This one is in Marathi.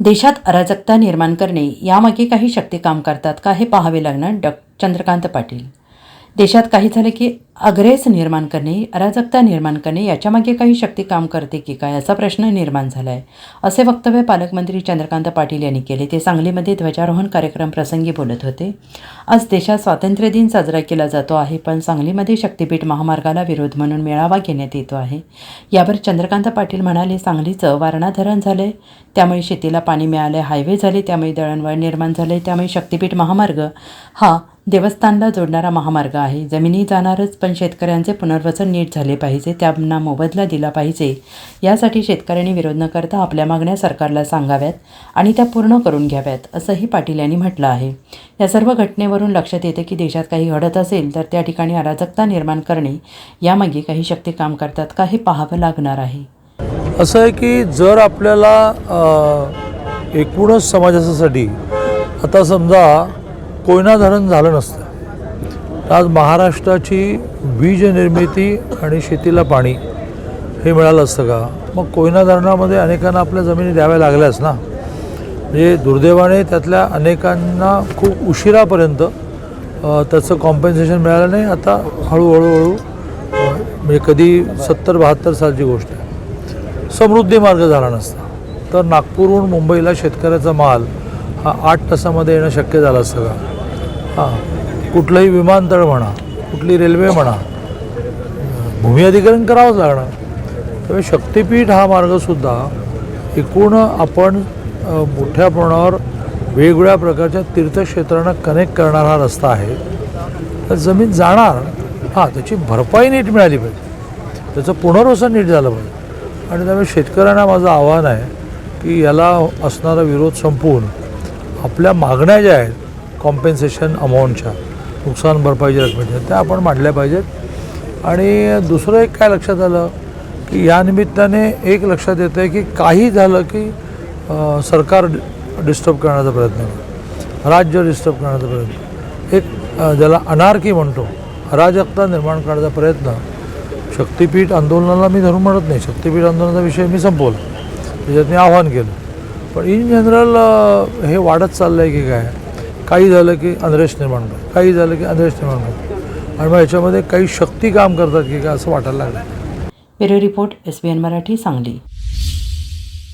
देशात अराजकता निर्माण करणे यामागे काही शक्ती काम करतात का हे पाहावे लागणार डॉ. चंद्रकांत पाटील. देशात काही झाले की अग्रेस निर्माण करणे अराजकता निर्माण करणे याच्यामागे काही शक्ती काम करते की काय असा प्रश्न निर्माण झाला आहे असे वक्तव्य पालकमंत्री चंद्रकांत पाटील यांनी केले. ते सांगलीमध्ये ध्वजारोहण कार्यक्रम प्रसंगी बोलत होते. आज देशात स्वातंत्र्य दिन साजरा केला जातो आहे पण सांगलीमध्ये शक्तीपीठ महामार्गाला विरोध म्हणून मेळावा घेण्यात येतो आहे. यावर चंद्रकांत पाटील म्हणाले सांगलीचं वारणा धरण झाले त्यामुळे शेतीला पाणी मिळाले हायवे झाले त्यामुळे दळणवळण निर्माण झाले त्यामुळे शक्तीपीठ महामार्ग हा देवस्थानला जोडणारा महामार्ग आहे. जमिनी जाणारच पण शेतकऱ्यांचे पुनर्वसन नीट झाले पाहिजे त्यांना मोबदला दिला पाहिजे. यासाठी शेतकऱ्यांनी विरोध न करता आपल्या मागण्या सरकारला सांगाव्यात आणि त्या पूर्ण करून घ्याव्यात असंही पाटील यांनी म्हटलं आहे. या सर्व घटनेवरून लक्षात येते की देशात काही घडत असेल तर त्या ठिकाणी अराजकता निर्माण करणे यामागे काही शक्ती काम करतात का हे पाहावं लागणार आहे. असं आहे की जर आपल्याला एकूणच समाजासाठी आता समजा कोयना धरण झालं नसतं. तर आज महाराष्ट्राची बीज निर्मिती आणि शेतीला पाणी हे मिळालं असतं का? मग कोयना धरणामध्ये अनेकांना आपल्या जमिनी द्याव्या लागल्याच ना? म्हणजे दुर्दैवाने त्यातल्या अनेकांना खूप उशिरापर्यंत त्याचं कॉम्पेन्सेशन मिळालं नाही. आता हळूहळू हळू म्हणजे कधी सत्तर बहात्तर सालची गोष्ट आहे. समृद्धी मार्ग झाला नसता. तर नागपूरहून मुंबईला शेतकऱ्याचा माल हा आठ तासामध्ये येणं शक्य झालं असतं का? हां. कुठलंही विमानतळ म्हणा कुठली रेल्वे म्हणा भूमी अधिकरण करावंच लागणार. त्यामुळे शक्तिपीठ हा मार्गसुद्धा एकूण आपण मोठ्या प्रमाणावर वेगवेगळ्या प्रकारच्या तीर्थक्षेत्रांना कनेक्ट करणारा हा रस्ता आहे. तर जमीन जाणार हां त्याची भरपाई नीट मिळाली पाहिजे. त्याचं पुनर्वसन नीट झालं पाहिजे. आणि त्यामुळे शेतकऱ्यांना माझं आव्हान आहे की याला असणारा विरोध संपवून आपल्या मागण्या ज्या आहेत कॉम्पेन्सेशन अमाऊंटच्या नुकसान भरपाईच्या रकमेच्या त्या आपण मांडल्या पाहिजेत. आणि दुसरं एक काय लक्षात आलं की या निमित्ताने एक लक्षात येतं आहे की काही झालं की सरकार डिस्टर्ब करण्याचा प्रयत्न राज्य डिस्टर्ब करण्याचा प्रयत्न एक ज्याला अनारकी म्हणतो अराजकता निर्माण करण्याचा प्रयत्न शक्तिपीठ आंदोलनाला मी धरून म्हणत नाही. शक्तिपीठ आंदोलनाचा विषय मी संपवला. त्याच्यात मी आव्हान केलं. पण इन जनरल हे वाढत चाललं आहे की काय? काही झालं की अनरेश निर्माण होतं काही झालं की अनरेश निर्माण होतं. आणि मग याच्यामध्ये काही शक्ती काम करतात की काय असं वाटायला लागलं bureau report S B N Marathi Sangli.